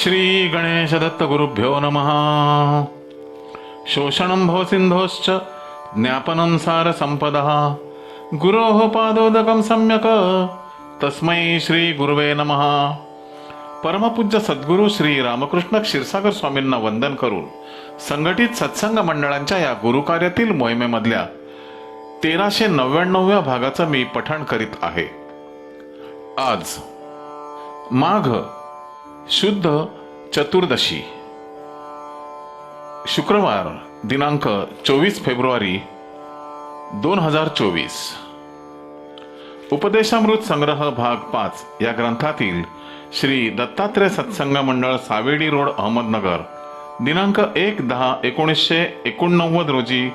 श्री गणेश दत्त गुरुभ्यो नमः। शोषणं भवसिन्धोश्च ज्ञापनं सारसम्पदः। गुरोः पादोदकं सम्यक् तस्मै श्री गुरुवे नमः। परमपूज्य सद्गुरू श्री रामकृष्ण क्षीरसागर स्वामींना वंदन करून संघटित सत्संग मंडळांच्या या गुरुकार्यातील मोहिमेमधल्या तेराशे नव्याण्णव्या भागाचं मी पठण करीत आहे. आज माघ शुद्ध चतुर्दशी. शुक्रवार दिनांक चोवीस फेब्रुवारी दोन हजार चोवीस. उपदेशामृत संग्रह भाग पाच या ग्रंथातील श्री दत्तात्रय सत्संग मंडळ सावेडी रोड अहमदनगर दिनांक एक दहा एकोणीसशे एकोणनव्वद रोजी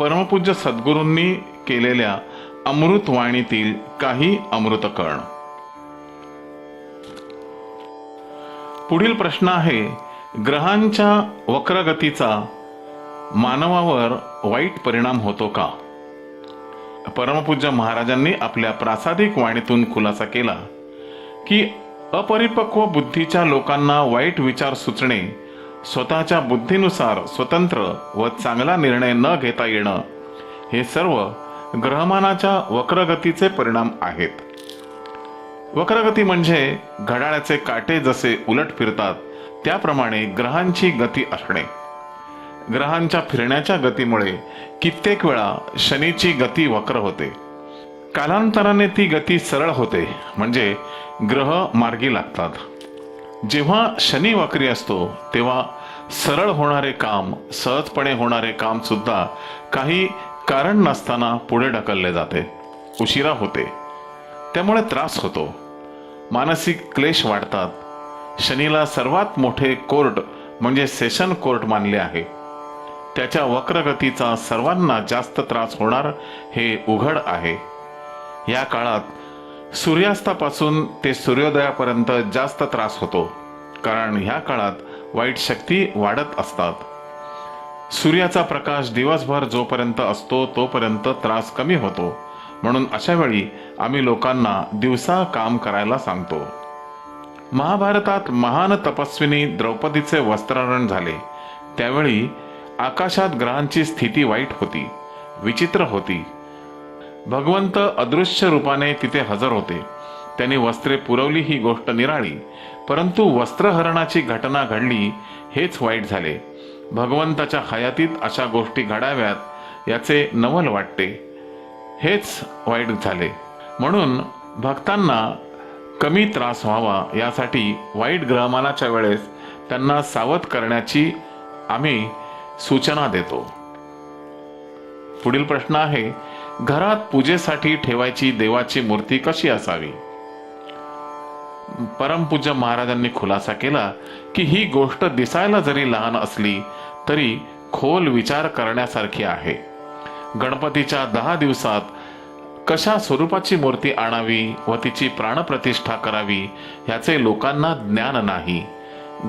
परमपूज्य सद्गुरूंनी केलेल्या अमृतवाणीतील काही अमृतकर्ण पुढील प्रश्न आहे ग्रहांच्या वक्रगतीचा मानवावर वाईट परिणाम होतो का? परमपूज्य महाराजांनी आपल्या प्रासादिक वाणीतून खुलासा केला की अपरिपक्व बुद्धीच्या लोकांना वाईट विचार सुचणे स्वतःच्या बुद्धीनुसार स्वतंत्र व चांगला निर्णय न घेता येणं हे सर्व ग्रहमानाच्या वक्रगतीचे परिणाम आहेत. वक्रगती म्हणजे घड्याळाचे काटे जसे उलट फिरतात त्याप्रमाणे ग्रहांची गती असणे. ग्रहांच्या फिरण्याच्या गतीमुळे कित्येक वेळा शनीची गती वक्र होते. कालांतराने ती गती सरळ होते म्हणजे ग्रह मार्गी लागतात. जेव्हा शनी वक्री असतो तेव्हा सरळ होणारे काम सहजपणे होणारे काम सुद्धा काही कारण नसताना पुढे ढकलले जाते उशिरा होते. त्यामुळे त्रास होतो. मानसिक क्लेश वाढतात. शनीला सर्वात मोठे कोर्ट म्हणजे सेशन कोर्ट मानले आहे. त्याच्या वक्रगतीचा सर्वांना जास्त त्रास होणार हे उघड आहे. या काळात सूर्यास्तापासून ते सूर्योदयापर्यंत जास्त त्रास होतो कारण ह्या काळात वाईट शक्ती वाढत असतात. सूर्याचा प्रकाश दिवसभर जोपर्यंत असतो तोपर्यंत त्रास कमी होतो. म्हणून अशा वेळी आम्ही लोकांना दिवसा काम करायला सांगतो. महाभारतात महान तपस्विनी द्रौपदीचे वस्त्रहरण झाले. त्यावेळी आकाशात ग्रहांची स्थिती वाईट होती विचित्र होती. भगवंत अदृश्य रूपाने तिथे हजर होते. त्यांनी वस्त्रे पुरवली ही गोष्ट निराळी परंतु वस्त्रहरणाची घटना घडली हेच वाईट झाले. भगवंताच्या हयातीत अशा गोष्टी घडाव्यात याचे नवल वाटते. हेच वाईट झाले. म्हणून भक्तांना कमी त्रास व्हावा यासाठी वाईट ग्रहमानाच्या वेळेस त्यांना सावध करण्याची आम्ही सूचना देतो. पुढील प्रश्न आहे घरात पूजेसाठी ठेवायची देवाची मूर्ती कशी असावी? परमपूज्य महाराजांनी खुलासा केला की ही गोष्ट दिसायला जरी लहान असली तरी खोल विचार करण्यासारखी आहे. गणपतीच्या दहा दिवसात कशा स्वरूपाची मूर्ती आणावी व तिची प्राणप्रतिष्ठा करावी ह्याचे लोकांना ज्ञान नाही.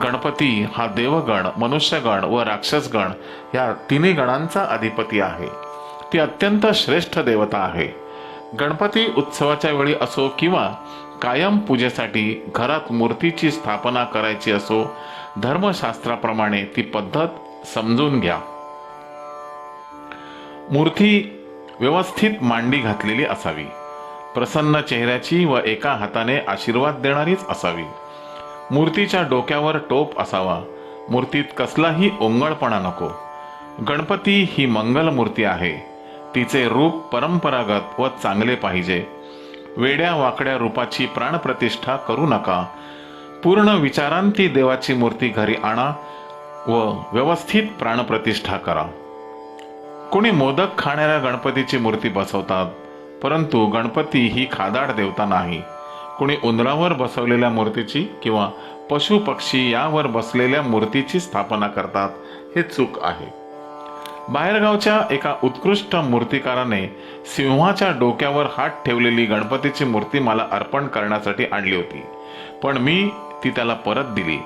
गणपती हा देवगण मनुष्यगण व राक्षसगण या तिन्ही गणांचा अधिपती आहे. ती अत्यंत श्रेष्ठ देवता आहे. गणपती उत्सवाच्या वेळी असो किंवा कायम पूजेसाठी घरात मूर्तीची स्थापना करायची असो धर्मशास्त्राप्रमाणे ती पद्धत समजून घ्या. मूर्ती व्यवस्थित मांडी घातलेली असावी. प्रसन्न चेहऱ्याची व एका हाताने आशीर्वाद देणारीच असावी. मूर्तीच्या डोक्यावर टोप असावा. मूर्तीत कसलाही ओंगळपणा नको. गणपती ही मंगल मूर्ती आहे. तिचे रूप परंपरागत व चांगले पाहिजे. वेड्या वाकड्या रूपाची प्राणप्रतिष्ठा करू नका. पूर्ण विचारांती देवाची मूर्ती घरी आणा व व्यवस्थित प्राणप्रतिष्ठा करा. कोणी मोदक खाणाऱ्या गणपतीची मूर्ती बसवतात परंतु गणपती ही खादाड देवता नाही. कोणी उंदरावर बसवलेल्या मूर्तीची किंवा पशु पक्षी यावर बसलेल्या मूर्तीची स्थापना करतात हे चूक आहे. बाहेरगावच्या एका उत्कृष्ट मूर्तिकाराने सिंहाच्या डोक्यावर हात ठेवलेली गणपतीची मूर्ती मला अर्पण करण्यासाठी आणली होती पण मी ती त्याला परत दिली.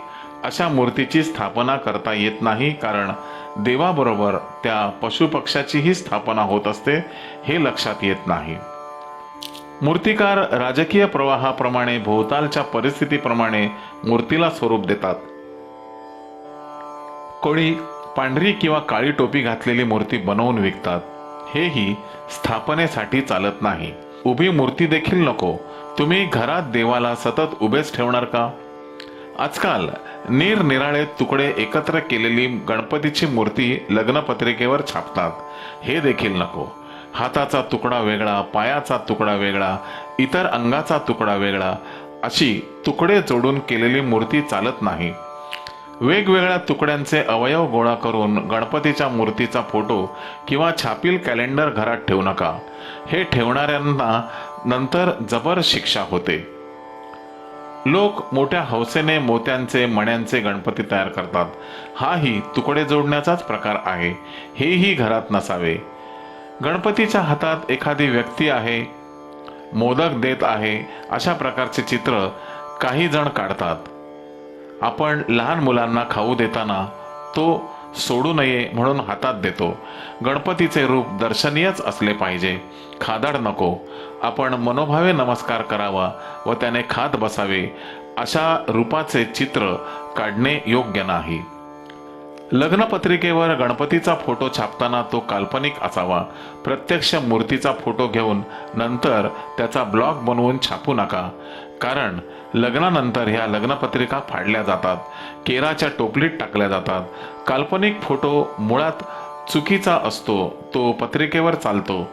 अशा मूर्तीची स्थापना करता येत नाही कारण देवाबरोबर त्या पशुपक्षाचीही स्थापना होत असते हे लक्षात येत नाही. मूर्तिकार राजकीय प्रवाहाप्रमाणे भोवतालच्या परिस्थितीप्रमाणे मूर्तीला स्वरूप देतात. कोळी पांढरी किंवा काळी टोपी घातलेली मूर्ती बनवून विकतात हेही स्थापनेसाठी चालत नाही. उभी मूर्ती देखील नको. तुम्ही घरात देवाला सतत उभेच ठेवणार का? आजकाल निरनिराळे तुकडे एकत्र केलेली गणपतीची मूर्ती लग्नपत्रिकेवर छापतात. हे देखील नको. हाताचा तुकडा वेगळा पायाचा तुकडा वेगळा इतर अंगाचा तुकडा वेगळा अशी तुकडे जोडून केलेली मूर्ती चालत नाही. वेगवेगळ्या तुकड्यांचे अवयव गोळा करून गणपतीच्या मूर्तीचा फोटो किंवा छापील कॅलेंडर घरात ठेवू नका. हे ठेवणाऱ्यांना नंतर जबर शिक्षा होते. लोक मोठ्या हौसेने मोत्यांचे मण्यांचे गणपती तयार करतात. हाही तुकडे जोडण्याचाच प्रकार आहे. हेही घरात नसावे. गणपतीच्या हातात एखादी व्यक्ती आहे मोदक देत आहे अशा प्रकारचे चित्र काही जण काढतात. आपण लहान मुलांना खाऊ देताना तो सोडू नये म्हणून हातात देतो. गणपतीचे रूप दर्शनीयच असले पाहिजे. खादाड नको. आपण मनोभावे नमस्कार करावा व त्याने खात बसावे. अशा रूपाचे चित्र काढणे योग्य नाही. लग्नपत्रिकेवर गणपतीचा फोटो छापताना तो काल्पनिक असावा. प्रत्यक्ष मूर्तीचा फोटो घेऊन नंतर त्याचा ब्लॉग बनवून छापू नका. कारण लग्नानंतर ह्या लग्नपत्रिका फाडल्या जातात. केराच्या टोपलीत टाकल्या जातात. काल्पनिक फोटो मुळात चुकीचा असतो तो पत्रिकेवर चालतो.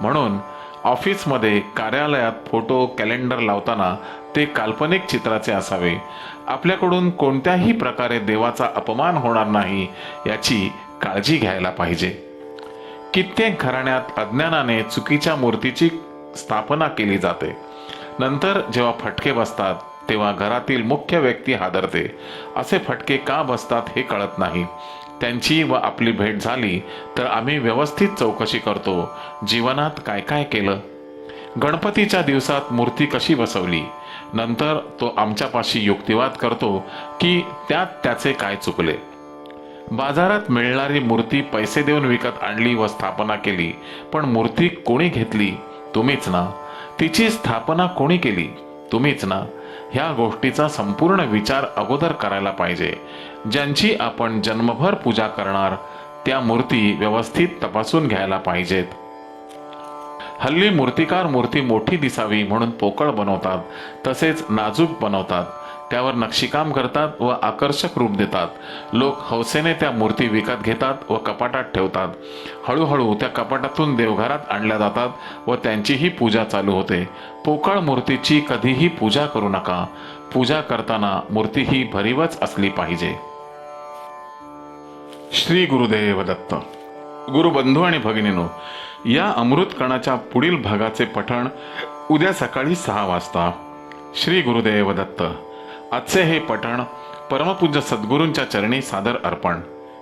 म्हणून ऑफिसमध्ये कार्यालयात फोटो कॅलेंडर लावताना ते काल्पनिक चित्राचे असावे. आपल्याकडून कोणत्याही प्रकारे देवाचा अपमान होणार नाही याची काळजी घ्यायला पाहिजे. कित्येक घराण्यात अज्ञानाने चुकीच्या मूर्तीची स्थापना केली जाते. नंतर जेव्हा फटके बसतात तेव्हा घरातील मुख्य व्यक्ती हादरते. असे फटके का बसतात हे कळत नाही. त्यांची व आपली भेट झाली तर आम्ही व्यवस्थित चौकशी करतो. जीवनात काय काय केलं? गणपतीच्या दिवसात मूर्ती कशी बसवली? नंतर तो आमच्यापाशी युक्तिवाद करतो की त्यात त्याचे काय चुकले. बाजारात मिळणारी मूर्ती पैसे देऊन विकत आणली व स्थापना केली पण मूर्ती कोणी घेतली? तुम्हीच ना. तिची स्थापना कोणी केली? तुम्हीच ना. ह्या गोष्टीचा संपूर्ण विचार अगोदर करायला पाहिजे. ज्यांची आपण जन्मभर पूजा करणार त्या मूर्ती व्यवस्थित तपासून घ्यायला पाहिजेत. हल्ली मूर्तिकार मूर्ती मोठी दिसावी म्हणून पोकळ बनवतात तसेच नाजूक बनवतात. त्यावर नक्षीकाम करतात व आकर्षक रूप देतात. लोक हौसेने त्या मूर्ती विकत घेतात व कपाटात ठेवतात. हळूहळू त्या कपाटातून देवघरात आणल्या जातात व त्यांचीही पूजा चालू होते. पोकळ मूर्तीची कधीही पूजा करू नका. पूजा करताना मूर्ती ही भरीवच असली पाहिजे. श्री गुरुदेव दत्त गुरुबंधू आणि भगिनीनो या अमृत कणाच्या पुढील भागाचे पठण उद्या सकाळी सहा वाजता. श्री गुरुदेव दत्त. आजचे हे पठण परमपूज्य सद्गुरूंच्या चरणी सादर अर्पण.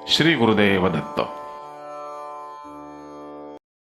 श्री गुरुदेव दत्त.